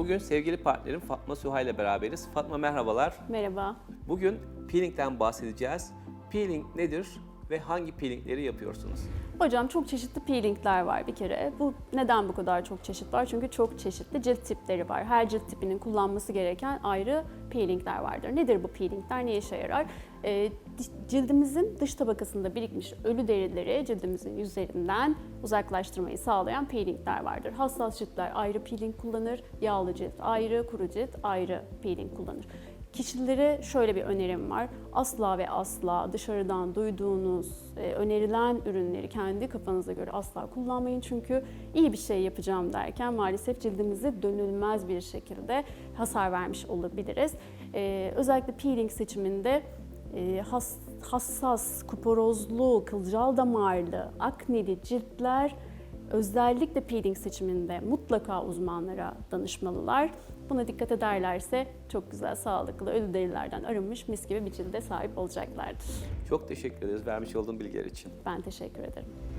Bugün sevgili partnerim Fatma Süha ile beraberiz. Fatma merhabalar. Merhaba. Bugün peelingden bahsedeceğiz. Peeling nedir ve hangi peelingleri yapıyorsunuz? Hocam çok çeşitli peelingler var bir kere. Bu neden bu kadar çok çeşit var? Çünkü çok çeşitli cilt tipleri var. Her cilt tipinin kullanması gereken ayrı peelingler vardır. Nedir bu peelingler? Ne işe yarar? Di- cildimizin dış tabakasında birikmiş ölü derileri cildimizin yüzlerinden uzaklaştırmayı sağlayan peelingler vardır. Hassas ciltler ayrı peeling kullanır, yağlı cilt ayrı, kuru cilt ayrı peeling kullanır. Kişilere şöyle bir önerim var. Asla ve asla dışarıdan duyduğunuz e, önerilen ürünleri kendi kafanıza göre asla kullanmayın. Çünkü iyi bir şey yapacağım derken maalesef cildimizi dönülmez bir şekilde hasar vermiş olabiliriz. E, özellikle peeling seçiminde e, has- hassas, kuporozlu, kılcal damarlı, akneli ciltler özellikle peeling seçiminde mutlaka uzmanlara danışmalılar. Buna dikkat ederlerse çok güzel, sağlıklı, ölü derilerden arınmış mis gibi bir cilde sahip olacaklardır. Çok teşekkür ederiz vermiş olduğum bilgiler için. Ben teşekkür ederim.